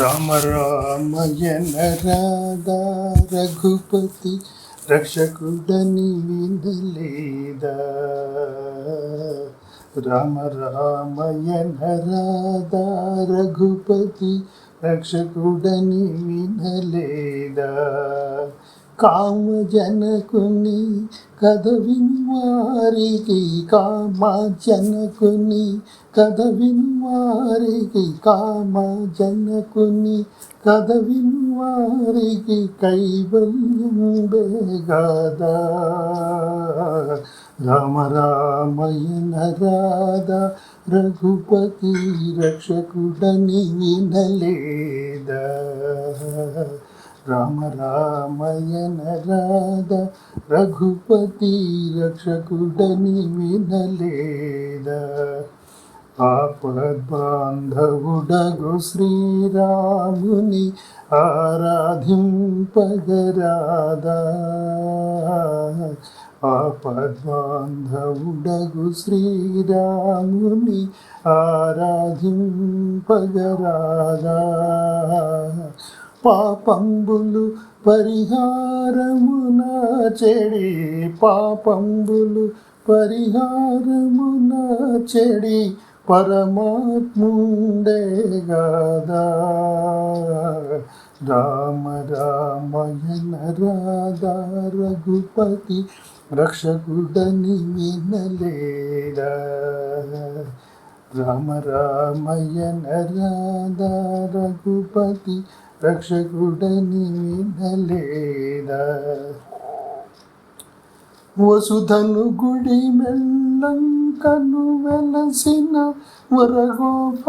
రామ రామయన రాధా రఘుపతి రక్షకుడని వినలేదా? రామ రామయన రాధా రఘుపతి రక్షకుడని వినలేదా? కామజనకుని కదవిని వారికి కామజనకుని కదవిని వారికి కామజనకుని కదవిని వారికి కైవల్యం బేగదా. రామ రామయన రాధా రఘుపతి రక్షకుడని వినలేదా? రామ రామయన రాధ రఘుపతి రక్షకుడని వినలేద. ఆపద్బాంధవుడగు శ్రీరాముని ఆరాధింపగరాదా. ఆపద్బాంధవుడగు శ్రీరాముని ఆరాధింపగరాదా. పాపంబులు పరిహారమున చెడి పాపంబులు పరిహారమున చెడి పరమాత్ముండే గదా రామ రామయన రాధా రఘుపతి రక్షకుడని వినలేడా రామ రామయన రాధా రఘుపతి రక్షకుడని వినలేదా వసుధను గుడి మెల్లంకను వెలసిన వరగోపాలుడగాదా?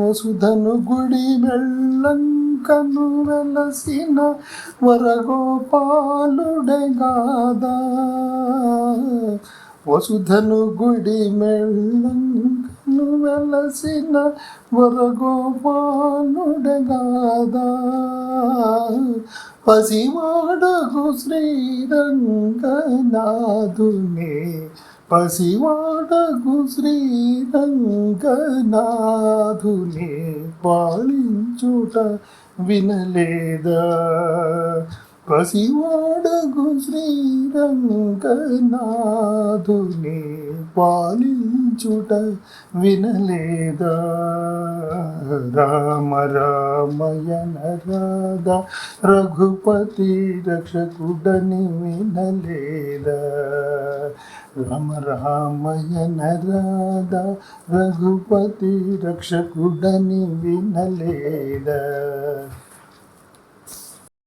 వసుధను గుడి మెల్లంకను వెలసిన వరగోపాలుడగాదా? వసుధను గుడి మెల్లం నిన్ను వెలసిన వరగోపాలుడగాదా పసివాడకు శ్రీరంగనాథునే పసివాడకు శ్రీరంగనాథునే పాలించుట వినలేదా? పసివాడగు పాలించు పాలించుట వినలేదా? రామ రామయన రాధా రఘుపతి రక్షకుడని వినలేదా? రామ రామయన రాధా రఘుపతి రక్షకుడని వినలేదా?